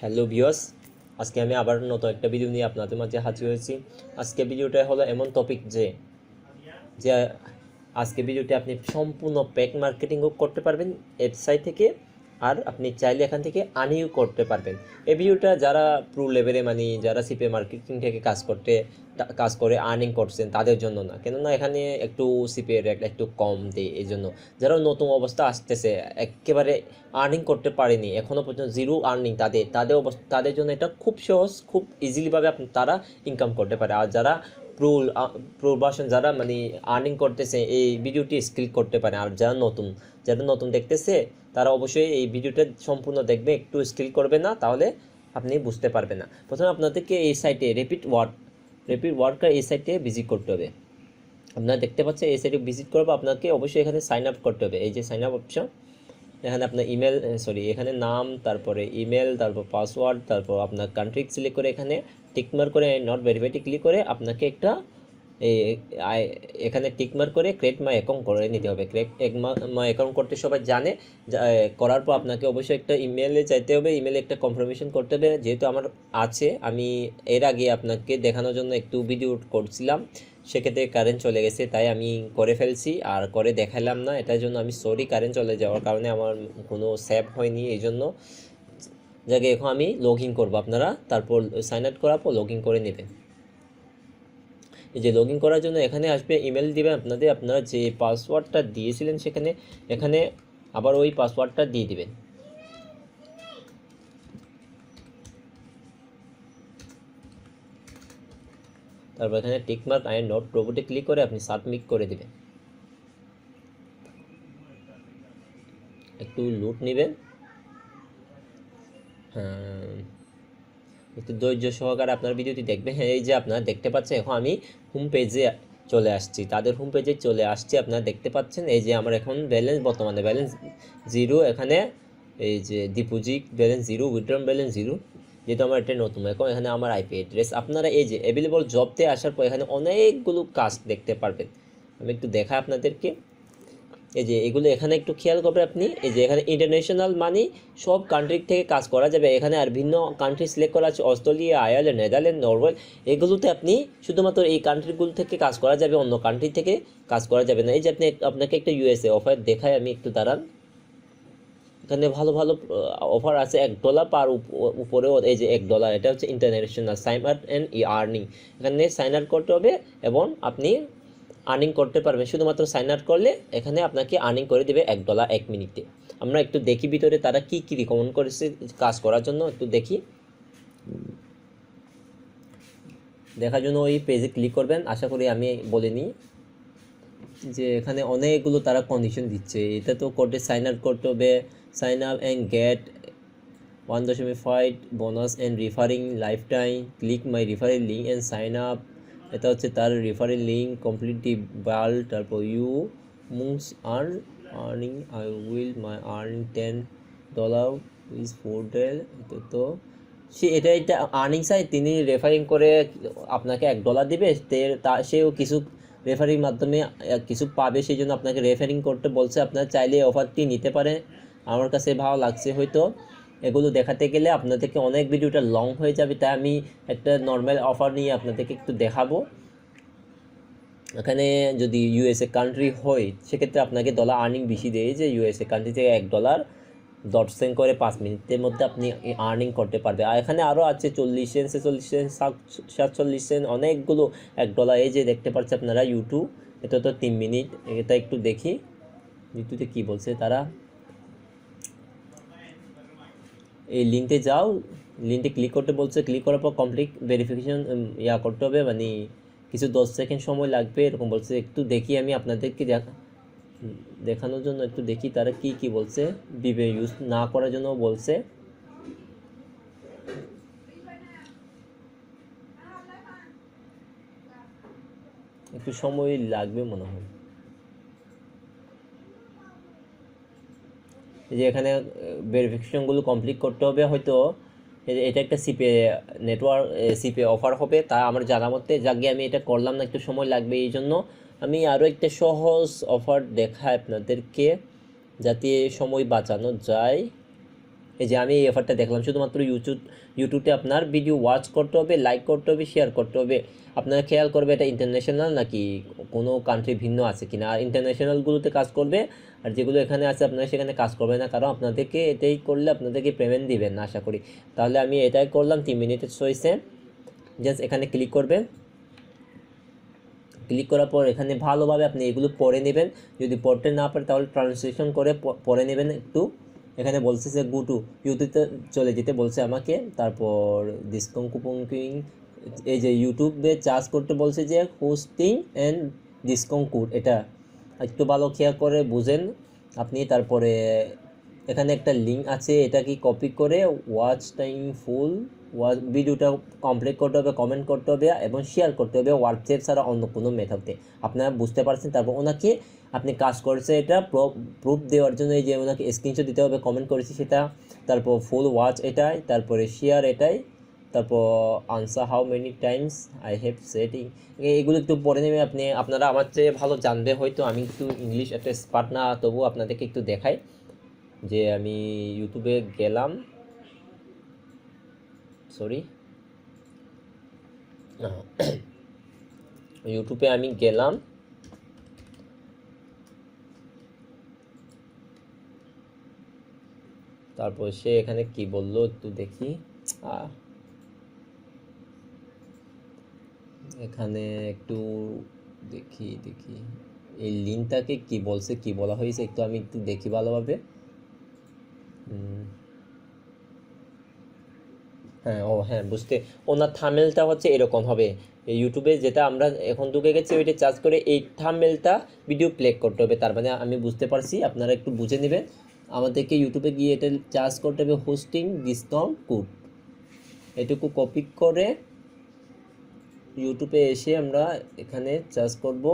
Hello viewers, আজকে আমি আবার নতুন একটা ভিডিও নিয়ে আপনাদের মাঝে হাজির হয়েছি। আজকে ভিডিওটা হলো এমন টপিক যে যে আজকে ভিডিওটি আপনি সম্পূর্ণ প্যাক মার্কেটিংও করতে পারবেন ওয়েবসাইট থেকে আর আপনি চাইলে এখান থেকে আনিও করতে পারবেন। এই ভিডিওটা যারা প্রো লেভেলে মানে যারা সিপে মার্কেটিং থেকে কাজ করতে কাজ করে আর্নিং করছেন তাদের জন্য না। কেননা এখানে একটু সিপের একটু কম দেয় এই জন্য যারা নতুন অবস্থা আসতেছে, একেবারে আর্নিং করতে পারেনি এখনও পর্যন্ত জিরো আর্নিং তাদের তাদের অবস্থা, তাদের জন্য এটা খুব সহজ, খুব ইজিলিভাবে তারা ইনকাম করতে পারে। আর যারা প্রুল প্রো ভার্সন যারা মানে আর্নিং করতেছে, এই ভিডিওটি স্কিল করতে পারে। আর যারা নতুন যারা নতুন দেখতেছে, তারা অবশ্যই এই ভিডিওটা সম্পূর্ণ দেখবে, একটু স্কিল করবে না, তাহলে আপনি বুঝতে পারবেন না। প্রথমে আপনাদেরকে এই সাইটে রেপিড ওয়ার্ড রেপিড ওয়ার্কার এই সাইটে ভিজিট করতে হবে। আপনারা দেখতে পাচ্ছেন এই সাইটে ভিজিট করব আপনাকে অবশ্যই এখানে সাইন আপ করতে হবে। এই যে সাইন আপ অপশন এখানে আপনার ইমেল সরি এখানে নাম, তারপরে ইমেল তারপর পাসওয়ার্ড তারপর আপনার কান্ট্রি সিলেক্ট করে এখানে টিকমার করে নট ভেরিফাইটি ক্লিক করে আপনাকে একটা এখানে টিকমার করে ক্রেট মাই অ্যাকাউন্ট করে নিতে হবে। ক্রেট মাই অ্যাকাউন্ট করতে সবাই জানে করার পর আপনাকে অবশ্যই একটা ইমেলে চাইতে হবে। ইমেলে একটা কনফার্মেশন করতে হবে। যেহেতু আমার আছে, আমি এর আগে আপনাকে দেখানোর জন্য একটু ভিডিও করছিলাম, সেক্ষেত্রে কারেন্ট চলে গেছে, তাই আমি করে ফেলছি। আর করে দেখালাম না, এটার জন্য আমি সরি কারেন্ট চলে যাওয়ার কারণে আমার কোনো সেভ হয়নি, এই জন্য যাকে এখন আমি লগ ইন করব আপনারা, তারপর সাইন আপ করার পর লগ ইন করে নেবেন। এই যে লগ করার জন্য এখানে আসবে ইমেল দিবেন আপনাদের, আপনারা যে পাসওয়ার্ডটা দিয়েছিলেন সেখানে, এখানে আবার ওই পাসওয়ার্ডটা দিয়ে দিবেন। তারপর এখানে টিকমার্ক আই নট রোবটে ক্লিক করে আপনি সাবমিট করে দিবেন। একটু লুট নেবেন। হ্যাঁ। একটু ধৈর্য সহকারে আপনার ভিডিওটি দেখবেন। হ্যাঁ এই যে আপনারা দেখতে পাচ্ছেন, এখন আমি হোম পেজে চলে আসছি। তাদের হোম পেজে চলে আসছি, আপনারা দেখতে পাচ্ছেন। এই যে আমার এখন ব্যালেন্স বর্তমানে ব্যালেন্স জিরো এখানে এই যে deposit balance zero withdrawn balance zero যেহেতু আমার এটা নতুন। এখন এখানে আমার আইপি অ্যাড্রেস আপনারা এই যে অ্যাভেলেবল জবতে আসার পর এখানে অনেকগুলো কাজ দেখতে পারবেন। আমি একটু দেখাই আপনাদেরকে। এই যে এগুলো এখানে একটু খেয়াল করবেন আপনি, এই যে এখানে ইন্টারন্যাশনাল মানি সব কান্ট্রি থেকে কাজ করা যাবে। এখানে আর ভিন্ন কান্ট্রি সিলেক্ট করা আছে, অস্ট্রেলিয়া, আয়ারল্যান্ড, নেদারল্যান্ড, নরওয়ে। এগুলোতে আপনি শুধুমাত্র এই কান্ট্রিগুলো থেকে কাজ করা যাবে, অন্য কান্ট্রি থেকে কাজ করা যাবে না। এই যে আপনি আপনাকে একটা ইউএসএ অফার দেখাই, আমি একটু দাঁড়ান। এখানে ভালো ভালো অফার আছে, এক ডলার পার উপরেও, এই যে এক ডলার এটা হচ্ছে international sign up and earning এখানে সাইন আপ করতে হবে এবং আপনি আর্নিং করতে পারবেন শুধুমাত্র সাইন আপ করলে এখানে আপনাকে আর্নিং করে দেবে এক ডলার এক মিনিটে আমরা একটু দেখি ভিতরে তারা কি কি রিকমেন্ড করেছে কাজ করার জন্য, একটু দেখি। দেখার জন্য ওই পেজে ক্লিক করবেন। আশা করি আমি বলে নিই যে এখানে অনেকগুলো তারা কন্ডিশন দিচ্ছে। এটা তো কোর্টে সাইন আপ করতে হবে। Sign up and get one দশমিক five bonus and referring life time click my referring link and sign up এটা হচ্ছে তার রিফারিং লিঙ্ক কমপ্লিটলি বাল তারপর you moves earn earning I will my earning ten dollar is four del এটা তো, সে এটা এটা আর্নিং চাই তিনি রেফারিং করে আপনাকে এক ডলার দিবে, তে সেও কিছু রেফারিং মাধ্যমে কিছু পাবে, সেই জন্য আপনাকে রেফারিং করতে বলছে, আপনার চাইলে অফারটি নিতে পারে আমার কাছে ভালো লাগছে হয়তো। এগুলো দেখাতে গেলে আপনাদেরকে অনেক ভিডিওটা লং হয়ে যাবে, তাই আমি একটা নর্মাল অফার নিয়ে আপনাদেরকে একটু দেখাবো। এখানে যদি ইউএসএ কান্ট্রি হয়, সেক্ষেত্রে আপনাকে ডলার আর্নিং বেশি দেয় যে ইউএসএ কান্ট্রি থেকে এক ডলার দশ সেন্ট করে পাঁচ মিনিটের মধ্যে আপনি আর্নিং করতে পারবে। আর এখানে আরও আছে চল্লিশ সেন্ট ছেচল্লিশ সেন্ট সাত- সাতচল্লিশ সেন্ট অনেকগুলো এক ডলার এই যে দেখতে পাচ্ছেন আপনারা ইউটিউব এটা তো তিন মিনিট, এটা একটু দেখি। ইউটিউবে কী বলছে তারা? এই লিঙ্কে যাও লিঙ্কে ক্লিক করতে বলছে ক্লিক করার পর কমপ্লিট ভেরিফিকেশন ইয়া করতে হবে মানে কিছু দশ সেকেন্ড সময় লাগবে, এরকম বলছে, একটু দেখি আমি আপনাদেরকে দেখা, দেখানোর জন্য একটু দেখি তারা কি কি বলছে, বিবে ইউজ না করার জন্য বলছে। একটু সময় লাগবে মনে হয়। যে এখানে ভেরিফিকেশনগুলো কমপ্লিট করতে হবে, হয়তো এটা একটা সিপে নেটওয়ার্ক সিপে অফার হবে, তা আমার জানা মতে যাকে আমি এটা করলাম না, একটু সময় লাগবে এই জন্য। আমি আরও একটা সহজ অফার দেখাই আপনাদেরকে, যাতে সময় বাঁচানো যায়। এই যে আমি এই অফারটা দেখলাম, শুধুমাত্র ইউটিউব ইউটিউবে আপনার ভিডিও ওয়াচ করতে হবে লাইক করতে হবে শেয়ার করতে হবে। আপনারা খেয়াল করবে এটা ইন্টারন্যাশনাল নাকি কোনো কান্ট্রি ভিন্ন আছে কিনা? আর ইন্টারন্যাশনালগুলোতে কাজ করবে, আর যেগুলো এখানে আছে আপনারা সেখানে কাজ করবে না, কারণ আপনাদেরকে এটাই করলে আপনাদেরকে পেমেন্ট দিবেন না আশা করি। তাহলে আমি এটাই করলাম, তিন মিনিটের চয়েসে জাস্ট এখানে ক্লিক করবেন। ক্লিক করার পর এখানে ভালোভাবে আপনি এগুলো পড়ে নেবেন। যদি পড়তে না পারে তাহলে ট্রান্সলেশন করে পড়ে নেবেন একটু। এখানে বলছে যে গু টু ইউটিউবে চলে যেতে বলছে আমাকে। তারপর ডিসকাউন্ট কুপন কিং, এই যে ইউটিউবে চার্জ করতে বলছে যে, হোস্টিং অ্যান্ড ডিসকাউন্ট কুড এটা একটু ভালো খেয়াল করে বুঝেন আপনি। তারপরে এখানে একটা লিঙ্ক আছে, এটা কি কপি করে? ওয়াচ টাইম ফুল ভিডিওটা কমপ্লিট করতে হবে কমেন্ট করতে হবে এবং শেয়ার করতে হবে হোয়াটসঅ্যাপ ছাড়া অন্য কোনো মেথডে আপনারা বুঝতে পারছেন? তারপর ওনাকে আপনি কাজ করছে এটা প্রুফ দেওয়ার জন্য এই যে ওনাকে স্ক্রিনশট দিতে হবে কমেন্ট করেছি সেটা, তারপর ফুল ওয়াচ এটাই, তারপরে শেয়ার এটাই, তারপর answer how many times I have setting এগুলো একটু পড়ে নেবে আপনি, আপনারা আমার চেয়ে ভালো জানবে হয়তো, আমি একটু ইংলিশ একটা স্পার্ট না তবু আপনাদেরকে একটু দেখাই। যে আমি ইউটিউবে গেলাম সরি ইউটিউবে আমি গেলাম। তারপর সে এখানে কি বলল একটু দেখি। এখানে একটু দেখি দেখি। এই লিঙ্কটাকে কি বলছে কি বলা হয়েছে একটু আমি একটু দেখি ভালোভাবে। হুম। হ্যাঁ ও হ্যাঁ বুঝতে। ওনার থামেলটা হচ্ছে এরকম হবে। ইউটিউবে যেটা আমরা এখন ঢুকে গেছি, ওইটা চার্জ করে এই থামেলটা ভিডিও প্লে করতে হবে। তার মানে আমি বুঝতে পারছি, আপনারা একটু বুঝে নেবেন। আমাদেরকে ইউটিউবে গিয়ে এটা চার্জ করতে হবে হোস্টিং ডিসকাউন্ট কোড এটুকু কপি করে ইউটিউবে এসে আমরা এখানে চার্জ করব।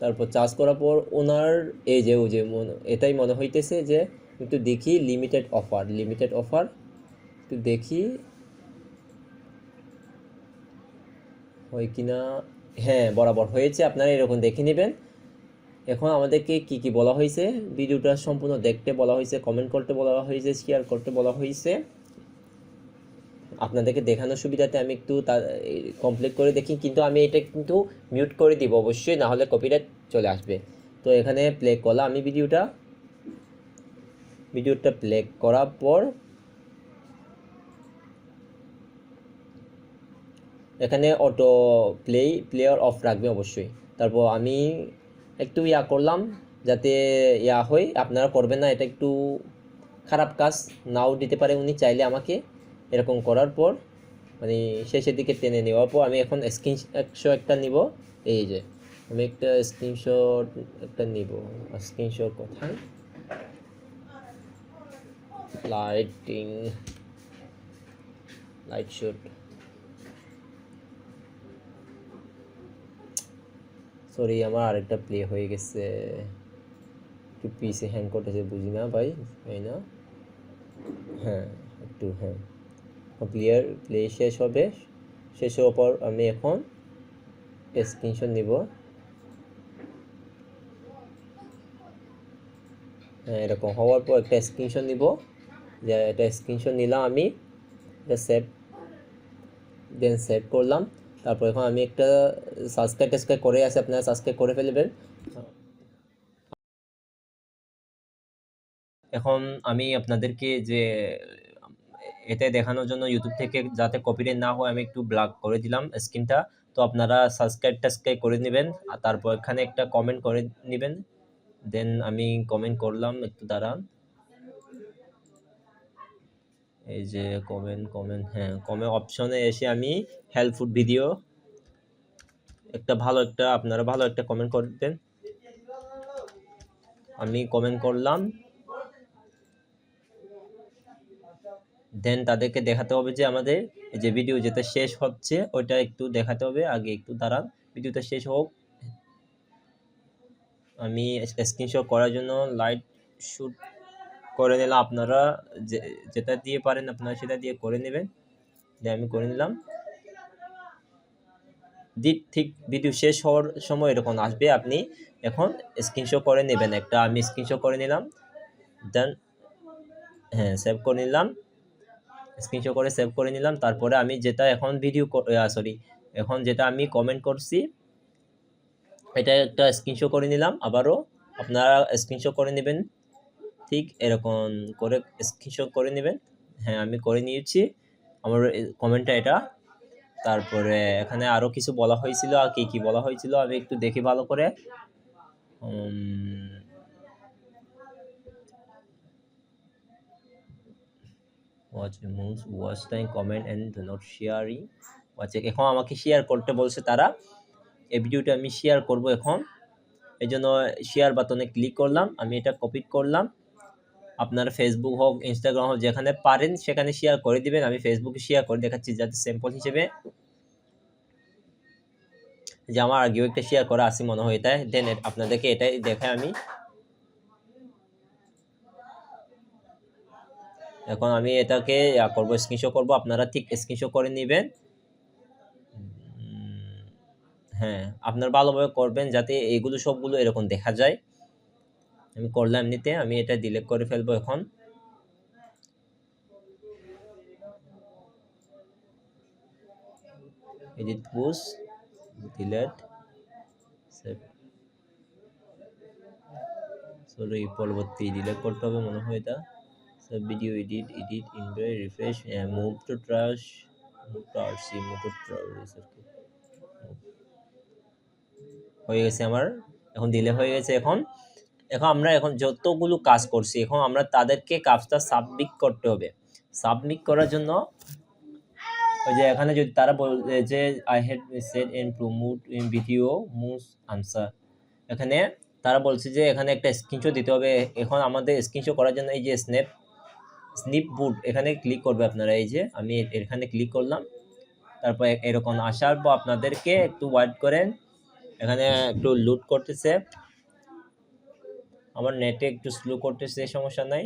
তারপর চার্জ করার পর ওনার, এই যে, ও যে এটাই মনে হইতেছে যে একটু দেখি লিমিটেড অফার লিমিটেড অফার একটু দেখি। হয় কিনা হ্যাঁ বরাবর হয়েছে, আপনারা এরকম দেখে নেবেন। এখন আমাদেরকে কি কি বলা হয়েছে? ভিডিওটা সম্পূর্ণ দেখতে বলা হয়েছে কমেন্ট করতে বলা হয়েছে শেয়ার করতে বলা হয়েছে। আপনাদেরকে দেখানোর সুবিধাতে আমি একটু তা কমপ্লিট করে দেখি, কিন্তু আমি এটা কিন্তু মিউট করে দিব অবশ্যই না হলে কপিরাইট চলে আসবে। তো এখানে প্লে করলাম আমি ভিডিওটা ভিডিওটা প্লে করার পর এখানে অটো প্লে প্লেয়ার অফ রাখবে অবশ্যই। তারপর আমি একটু ইয়া করলাম যাতে ইয়া হয়, আপনারা করবেন না, এটা একটু খারাপ কাজ। নাও দিতে পারে উনি, চাইলে আমাকে এরকম করার পর মানে শেষের দিকে টেনে নেওয়ার পর আমি এখন স্ক্রিন একশো একটা নিব। এই যে, আমি একটা স্ক্রিনশট একটা নিব স্ক্রিনশট কোথায় লাইটিং লাইট শুট সরি আমার আরেকটা প্লে হয়ে গেছে। একটু পিসে হ্যাং করতেছে, বুঝি না ভাই, তাই না? হ্যাঁ একটু হ্যাঁ। প্লেয়ার প্লে শেষ হবে। শেষ হওয়ার পর আমি এখন স্ক্রিনশট নিব। হ্যাঁ এরকম হওয়ার পর একটা স্ক্রিনশট নিব। যে এটা স্ক্রিনশট নিলাম আমি, এটা সেভ দেন সেভ করলাম। তারপর এখন আমি একটা সাবস্ক্রাইব টাবস্ক্রাইব করে আছে আপনারা সাবস্ক্রাইব করে ফেলবেন। এখন আমি আপনাদেরকে যে এটা দেখানোর জন্য ইউটিউব থেকে যাতে কপিরাইট না হয়, আমি একটু ব্লক করে দিলাম স্ক্রিনটা তো আপনারা সাবস্ক্রাইব টাবস্ক্রাইব করে নেবেন, আর তারপর এখানে একটা কমেন্ট করে নেবেন। দেন আমি কমেন্ট করলাম, একটু দাঁড়ান। এই যে কমেন্ট কমেন্ট হ্যাঁ কমেন্ট অপশনে এসে আমি হেল্পফুল ভিডিও একটা ভালো একটা, আপনারা ভালো একটা কমেন্ট করবেন। আমি কমেন্ট করলাম। দেন তাদেরকে দেখাতে হবে যে আমাদের যে ভিডিও যেটা শেষ হচ্ছে, ওইটা একটু দেখাতে হবে, আগে একটু দাঁড়ান। ভিডিওটা শেষ হোক। আমি স্ক্রিনশট করার জন্য লাইট শুট করে নিলাম আপনারা যেটা দিয়ে পারেন আপনারা সেটা দিয়ে করে নেবেন। আমি করে নিলাম। ঠিক ভিডিও শেষ হওয়ার সময় এরকম আসবে, আপনি এখন স্ক্রিনশট করে নেবেন একটা। আমি স্ক্রিনশট করে নিলাম। দেন হ্যাঁ সেভ করে নিলাম। স্ক্রিনশট করে সেভ করে নিলাম। তারপরে আমি যেটা এখন ভিডিও সরি এখন যেটা আমি কমেন্ট করছি, এটা একটা স্ক্রিনশট করে নিলাম। আবারও আপনারা স্ক্রিনশট করে নেবেন। ঠিক এরকম করে স্ক্রিনশট করে নেবেন। হ্যাঁ আমি করে নিয়েছি। আমার কমেন্টটা এটা। তারপরে এখানে আরও কিছু বলা হয়েছিল আর কী কী বলা হয়েছিল আমি একটু দেখি ভালো করে। watch moves watch time, comment and do not sharing. Watch, এখন আমাকে শেয়ার করতে বলছে তারা। এই ভিডিওটা আমি শেয়ার করব এখন। এই জন্য শেয়ার বাটনে ক্লিক করলাম। আমি এটা কপি করলাম। আপনার ফেসবুক হোক ইনস্টাগ্রাম হোক, যেখানে পারেন সেখানে শেয়ার করে দিবেন। আমি ফেসবুকে শেয়ার করে দেখাচ্ছি যাতে স্যাম্পল হিসেবে। যে আমার আগেও একটা শেয়ার করা আছে মনে হয় তাই দেন আপনাদেরকে এটাই দেখাই আমি। এখন আমি এটাকে করব স্ক্রিনশট করব। আপনারা ঠিক স্ক্রিনশট করে নেবেন। হ্যাঁ আপনার ভালোভাবে করবেন যাতে এইগুলো সবগুলো এরকম দেখা যায়। আমি করলাম এমনিতে আমি এটা ডিলিট করে ফেলব এখন। Edit push delete save sorry পরবর্তী ডিলেট করতে হবে মনে হয় এটা। সব video edit edit invite refresh move to trash move to move to হয়ে গেছে আমার। এখন দিলে হয়ে গেছে এখন। এখন আমরা এখন যতগুলো কাজ করছি, এখন আমরা তাদেরকে কাজটা সাবমিট করতে হবে। সাবমিট করার জন্য ওই যে এখানে যদি তারা বলে যে I had said and promote in video মুস answer এখানে তারা বলছে যে এখানে একটা স্ক্রিনশট দিতে হবে। এখন আমাদের স্ক্রিনশট করার জন্য এই যে স্ন্যাপ স্নিপ বুট এখানে ক্লিক করবে আপনারা। এই যে আমি এখানে ক্লিক করলাম। তারপর এরকম আসার পর আপনাদেরকে একটু ওয়েট করেন। এখানে একটু লুট করতেছে। আমার নেটে একটু স্লো করতেছে সমস্যা নাই।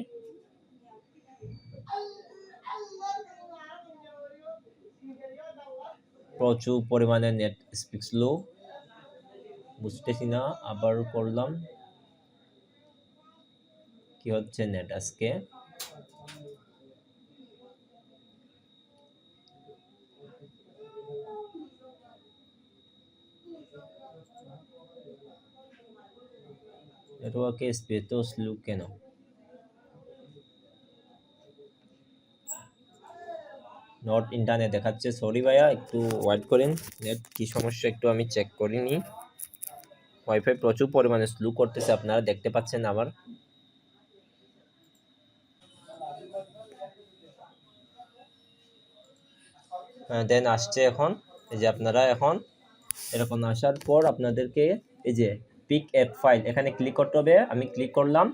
প্রচুর পরিমাণে নেট স্পিক স্লো বুঝতেছি না আবার করলাম। কি হচ্ছে নেট আজকে? তো স্লো কেন নট ইন্টারনেট দেখাচ্ছে সরি ভাইয়া, একটু ওয়েট করেন। নেট কি সমস্যা, একটু আমি চেক করিনি ওয়াইফাই প্রচুর পরিমাণে স্লো করতেছে, আপনারা দেখতে পাচ্ছেন আমার। দেন আসছে এখন। এই যে আপনারা এখন, এরকম আসার পর আপনাদেরকে, এই যে পিক অ্যাপ ফাইল এখানে ক্লিক করতে হবে। আমি ক্লিক করলাম।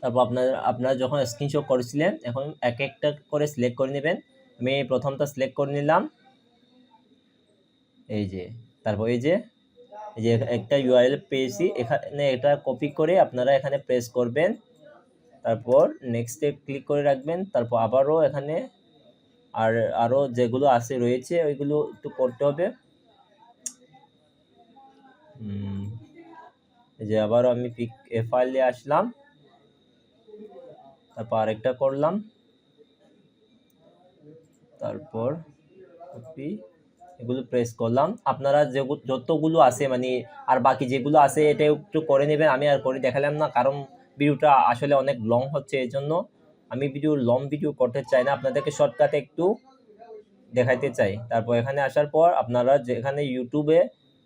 তারপর আপনার, আপনারা যখন স্ক্রিনশট করেছিলেন, এখন এক একটা করে সিলেক্ট করে নেবেন। আমি প্রথমটা সিলেক্ট করে নিলাম। এই যে, তারপর এই যে এই যে একটা ইউআরএল পেয়েছি। এখানে এটা কপি করে আপনারা এখানে প্রেস করবেন। তারপর নেক্সটে ক্লিক করে রাখবেন। তারপর আবারও এখানে আর, আরও যেগুলো আছে রয়েছে, ওইগুলো একটু করতে হবে। যে আবারও আমি পিক ফাইলে আসলাম, তারপর আরেকটা করলাম, তারপর কপি এগুলো প্রেস করলাম। আপনারা যেগু- যতগুলো আছে মানে আর বাকি যেগুলো আছে, এটা একটু করে নেবেন, আমি আর করে দেখালাম না, কারণ ভিডিওটা আসলে অনেক লং হচ্ছে এই জন্য আমি ভিডিও লং ভিডিও করতে চাই না, আপনাদেরকে শর্টকাটে একটু দেখাইতে চাই। তারপর এখানে আসার পর, আপনারা যেখানে ইউটিউবে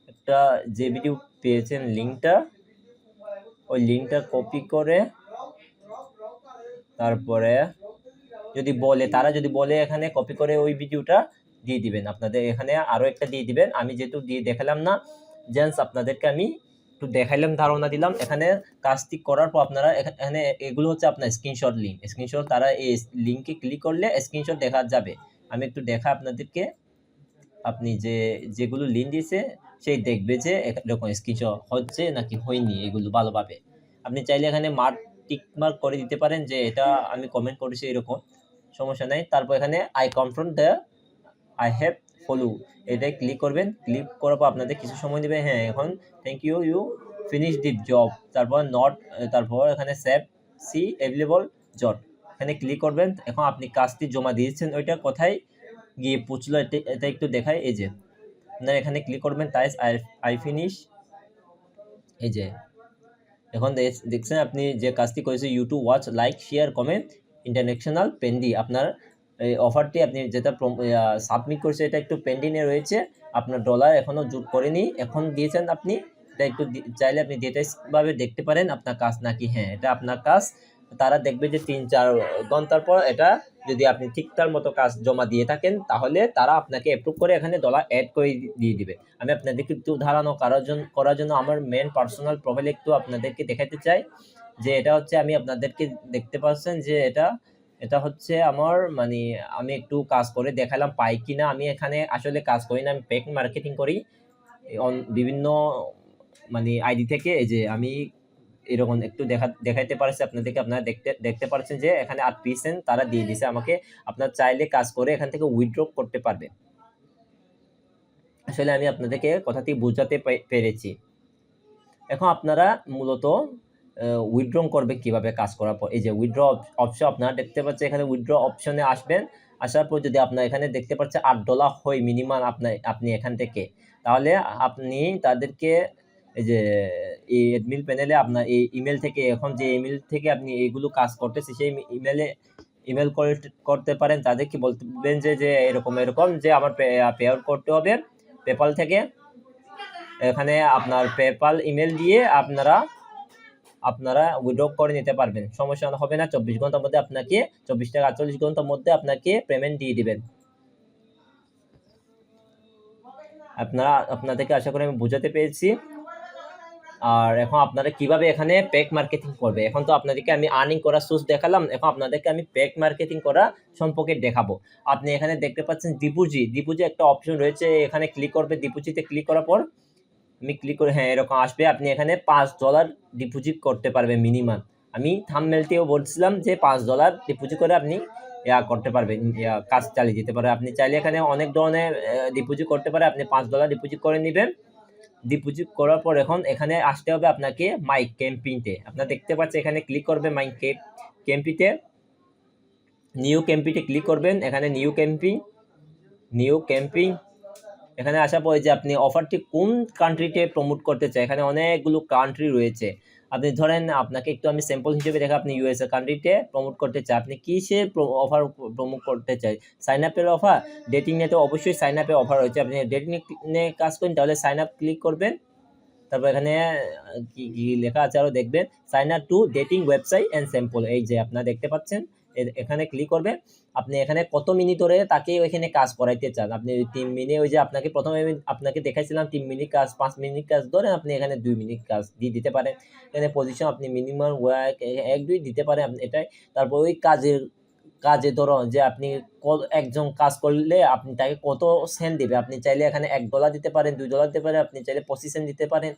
একটা যে ভিডিও পেয়েছেন লিঙ্কটা ওই লিঙ্কটা কপি করে তারপরে যদি বলে, তারা যদি বলে এখানে কপি করে ওই ভিডিওটা দিয়ে দিবেন, আপনাদের এখানে আরও একটা দিয়ে দিবেন। আমি যেহেতু দিয়ে দেখালাম না জেন্টস আপনাদেরকে আমি একটু দেখাইলাম, ধারণা দিলাম। এখানে কাজটি করার পর আপনারা এখানে এগুলো হচ্ছে আপনার স্ক্রিনশট লিঙ্ক স্ক্রিনশট তারা এই লিঙ্কে ক্লিক করলে স্ক্রিনশট দেখা যাবে। আমি একটু দেখা আপনাদেরকে। আপনি যে, যেগুলো লিঙ্ক দিয়েছে সেই দেখবে যে এরকম স্ক্রিনশট হচ্ছে নাকি হয়নি, এগুলো ভালোভাবে। আপনি চাইলে এখানে মার্ক টিক মার্ক করে দিতে পারেন যে এটা আমি কমেন্ট করেছি এরকম, সমস্যা নাই। তারপর এখানে I confirm the I have follow এটাই ক্লিক করবেন। ক্লিক করার পর আপনাদের কিছু সময় দেবে। হ্যাঁ এখন thank you you finish the job তারপর নট তারপর এখানে সেভ সি অ্যাভেলেবল জট এখানে ক্লিক করবেন। এখন আপনি কাজটি জমা দিয়েছেন ওইটা কোথায় গিয়ে পৌঁছলো এটা একটু দেখায়। এই যে আপনারা এখানে ক্লিক করবেন, তাই আই ফিনিশ এই যে, এখন দেখ- দেখছেন আপনি যে কাজটি করেছে YouTube watch like share comment international পেন্ডি আপনার এই অফারটি আপনি যেটা সাবমিট করেছে, এটা একটু পেন্ডিংয়ে রয়েছে। আপনার ডলার এখনও জুট করেনি। এখন দিয়েছেন আপনি, এটা একটু চাইলে আপনি ডিটেলসভাবে দেখতে পারেন আপনার কাজ নাকি হ্যাঁ এটা আপনার কাজ। তারা দেখবে যে তিন চার ঘণ্টার পর এটা যদি আপনি ঠিকঠাক মতো কাজ জমা দিয়ে থাকেন, তাহলে তারা আপনাকে অ্যাপ্রুভ করে এখানে ডলার অ্যাড করে দিয়ে দিবে। আমি আপনাদেরকে একটু ধারণা করার জন্য করার জন্য আমার মেন পার্সোনাল প্রোফাইল একটু আপনাদেরকে দেখাতে চাই। যে এটা হচ্ছে আমি আপনাদেরকে দেখতে পাচ্ছেন যে এটা এটা হচ্ছে আমার মানে আমি একটু কাজ করে দেখালাম, পাই কি না আমি এখানে আসলে কাজ করি না, আমি পেক মার্কেটিং করি। বিভিন্ন মানে আইডি থেকে, এই যে আমি এরকম একটু দেখা, দেখাইতে পারছি, আপনাদেরকে আপনারা দেখতে দেখতে পাচ্ছেন যে এখানে আট পিসেন্ট তারা দিয়ে দিছে। আমাকে আপনার চাইলে কাজ করে এখান থেকে উইথড্র করতে পারবে। আসলে আমি আপনাদেরকে কথাটি বোঝাতে পেরেছি। এখন আপনারা মূলত উইথড্র করবে কীভাবে কাজ করার পর? এই যে উইথড্র অপশন আপনারা দেখতে পাচ্ছেন এখানে উইথড্র অপশনে আসবেন। আসার পর যদি আপনার এখানে দেখতে পাচ্ছেন আট ডলার হয় মিনিমাম আপনার আপনি এখান থেকে। তাহলে আপনি তাদেরকে যে, এই অ্যাডমিন প্যানেলে আপনার এই ইমেল থেকে, এখন যে ইমেল থেকে আপনি এইগুলো কাজ করতেছে, সেই ইমেলে ইমেল করতে পারেন। তাদেরকে বলবেন যে যে এরকম এরকম, যে আমার পে করতে হবে পেপাল থেকে। এখানে আপনার পেপাল ইমেল দিয়ে আপনারা আপনারা উইড্র করে নিতে পারবেন। সমস্যা হবে না, চব্বিশ ঘণ্টার মধ্যে আপনাকে, চব্বিশ থেকে আটচল্লিশ ঘণ্টার মধ্যে আপনাকে পেমেন্ট দিয়ে দিবেন। আপনারা, আপনাদেরকে আশা করি আমি বোঝাতে পেরেছি। আর এখন আপনারা কীভাবে এখানে পেক মার্কেটিং করবে? এখন তো আপনাদেরকে আমি আর্নিং করার সোর্স দেখালাম, এখন আপনাদেরকে আমি পেক মার্কেটিং করা সম্পর্কে দেখাবো। আপনি এখানে দেখতে পাচ্ছেন ডিপুজি ডিপুজি একটা অপশন রয়েছে, এখানে ক্লিক করবে ডিপুজিতে ক্লিক করার পর আমি ক্লিক করে হ্যাঁ এরকম আসবে। আপনি এখানে পাঁচ ডলার ডিপোজিট করতে পারবেন মিনিমাম আমি থামমেলতেও বলছিলাম যে পাঁচ ডলার ডিপোজিট করে আপনি ইয়া করতে পারবেন কাজ চালিয়ে যেতে পারে আপনি চাইলে এখানে অনেক ধরনের ডিপোজিট করতে পারে। আপনি পাঁচ ডলার ডিপোজিট করে নেবেন। ডিপোজিট করার পর এখন এখানে আসতে হবে আপনাকে মাই ক্যাম্পিংতে আপনার দেখতে পাচ্ছেন এখানে ক্লিক করবে মাই ক্যাম্পিতে নিউ ক্যাম্পিতে ক্লিক করবেন। এখানে নিউ ক্যাম্পিং নিউ ক্যাম্পিং এখানে আসার পরে যে আপনি অফারটি কোন কান্ট্রিতে প্রমোট করতে চাই এখানে অনেকগুলো কান্ট্রি রয়েছে। আপনি ধরেন আপনাকে একটু আমি স্যাম্পল হিসেবে দেখে আপনি ইউএসএ কান্ট্রিতে প্রমোট করতে চাই আপনি কিসে অফার প্রমোট করতে চাই সাইন আপের অফার ডেটিং তো অবশ্যই সাইন আপে অফার রয়েছে। আপনি ডেটিং নিয়ে কাজ করেন, তাহলে সাইন আপ ক্লিক করবেন। তারপর এখানে কি কি লেখা আছে আরও দেখবেন। Sign up to dating website and sample এই যে আপনারা দেখতে পাচ্ছেন। এখানে ক্লিক করবে। আপনি এখানে কত মিনিট ধরে তাকে ওইখানে কাজ করাইতে চান? আপনি তিন মিনিট ওই যে আপনাকে প্রথমে আমি আপনাকে দেখাইছিলাম, তিন মিনিট কাজ, পাঁচ মিনিট কাজ ধরেন আপনি এখানে দুই মিনিট কাজ দিয়ে দিতে পারেন। এখানে পজিশন আপনি মিনিমাম ওয়ার্ক এক, দুই দিতে পারেন আপনি এটাই। তারপর ওই কাজের কাজে ধরুন যে আপনি একজন কাজ করলে আপনি তাকে কত সেন্ট দেবে? আপনি চাইলে এখানে এক ডলার দিতে পারেন, দুই ডলার দিতে পারেন, আপনি চাইলে পঁচিশ সেন্ট দিতে পারেন।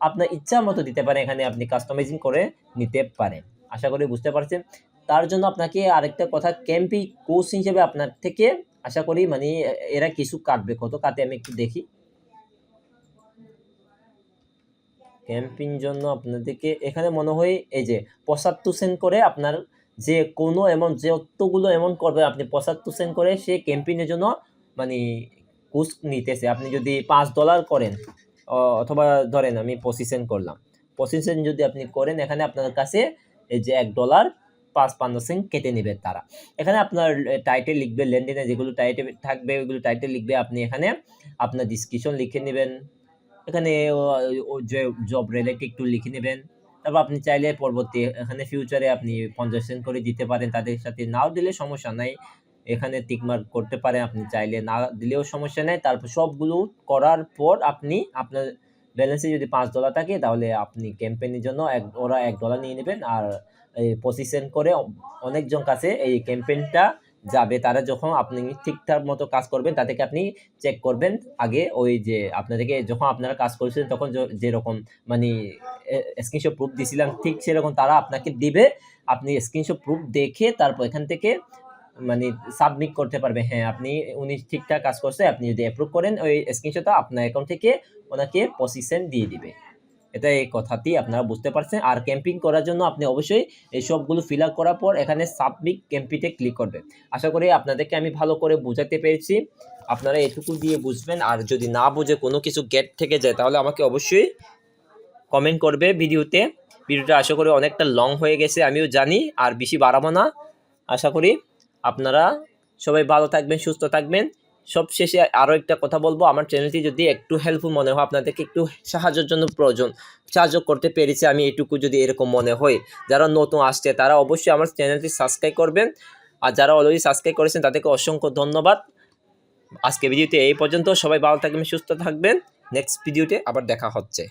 আপনার ইচ্ছা মতো দিতে পারেন এখানে আপনি কাস্টমাইজিং করে নিতে পারেন। আশা করি বুঝতে পারছেন। তার জন্য আপনাকে আরেকটা কথা ক্যাম্পি কোর্স হিসেবে আপনার থেকে আশা করি মানে এরা কিছু কাটবে। কত কাটে আমি একটু দেখি। ক্যাম্পিং জন্য আপনাদেরকে এখানে মনে হয়, এই যে পঁচাত্তর সেন্ট করে আপনার যে কোনো এমন যতগুলো এমন করবে, আপনি পঁচাত্তর সেন্ট করে সে ক্যাম্পিংয়ের জন্য মানে কোর্স নিতেছে। আপনি যদি পাঁচ ডলার করেন অথবা ধরেন আমি পঁচিশ সেন্ট করলাম। পঁচিশ সেন্ট যদি আপনি করেন, এখানে আপনার কাছে এই যে এক ডলার পাঁচ পান্ন সেন্ট কেটে নেবে তারা। এখানে আপনার টাইটেল লিখবে, লেনদেনে যেগুলো টাইটেল থাকবে, ওইগুলো টাইটেল লিখবে, আপনি এখানে আপনার ডিসক্রিপশন লিখে নেবেন। এখানে জব রিলেটেড একটু লিখে নেবেন। তারপর আপনি চাইলে পরবর্তী, এখানে ফিউচারে আপনি পঞ্চাশ সেন্ট করে দিতে পারেন, তাদের সাথে নাও দিলে সমস্যা নাই। এখানে টিকমার্ক করতে পারেন, আপনি চাইলে না দিলেও সমস্যা নেই। তারপর সবগুলো করার পর আপনি আপনার ব্যালেন্সে যদি পাঁচ ডলার থাকে, তাহলে আপনি ক্যাম্পেইনের জন্য এক, ওরা এক ডলার নিয়ে নেবেন। আর এই পজিশন করে অনেকজন কাছে এই ক্যাম্পেইনটা যাবে। তারা যখন আপনি ঠিকঠাক মতো কাজ করবেন তাদেরকে আপনি চেক করবেন। আগে ওই যে আপনাদেরকে যখন আপনারা কাজ করেছিলেন, তখন যেরকম মানে স্ক্রিনশট প্রুফ দিয়েছিলাম ঠিক সেরকম তারা আপনাকে দিবে। আপনি স্ক্রিনশট প্রুফ দেখে তারপর এখান থেকে মানে সাবমিট করতে পারবে। হ্যাঁ আপনি, উনি ঠিকঠাক কাজ করছে, আপনি যদি অ্যাপ্রুভ করেন, ওই স্ক্রিনশটটা আপনার অ্যাকাউন্ট থেকে ওনাকে পজিশন দিয়ে দিবে। এটা এই কথাটি আপনারা বুঝতে পারছেন। আর ক্যাম্পিং করার জন্য আপনি অবশ্যই এই সবগুলো ফিল আপ করার পর এখানে সাবমিট ক্যাম্পিতে ক্লিক করবেন। আশা করি আপনাদেরকে আমি ভালো করে বোঝাতে পেরেছি। আপনারা এটুকু দিয়ে বুঝবেন। আর যদি না বুঝে কোনো কিছু গেট থেকে যায়, তাহলে আমাকে অবশ্যই কমেন্ট করবে ভিডিওতে। ভিডিওটা আশা করি অনেকটা লং হয়ে গেছে, আমিও জানি। আর বেশি বাড়াবো না। আশা করি আপনারা সবাই ভালো থাকবেন, সুস্থ থাকবেন। সব শেষে আরও একটা কথা বলব, আমার চ্যানেলটি যদি একটু হেল্পফুল মনে হয়, আপনাদেরকে একটু সাহায্যের জন্য প্রয়োজন, সাহায্য করতে পেরেছি আমি, এটুকু যদি এরকম মনে হয়। যারা নতুন আসছে, তারা অবশ্যই আমার চ্যানেলটি সাবস্ক্রাইব করবেন। আর যারা অলরেডি সাবস্ক্রাইব করেছেন, তাদেরকে অসংখ্য ধন্যবাদ। আজকে ভিডিওতে এই পর্যন্ত, সবাই ভালো থাকবেন, সুস্থ থাকবেন। নেক্সট ভিডিওতে আবার দেখা হচ্ছে।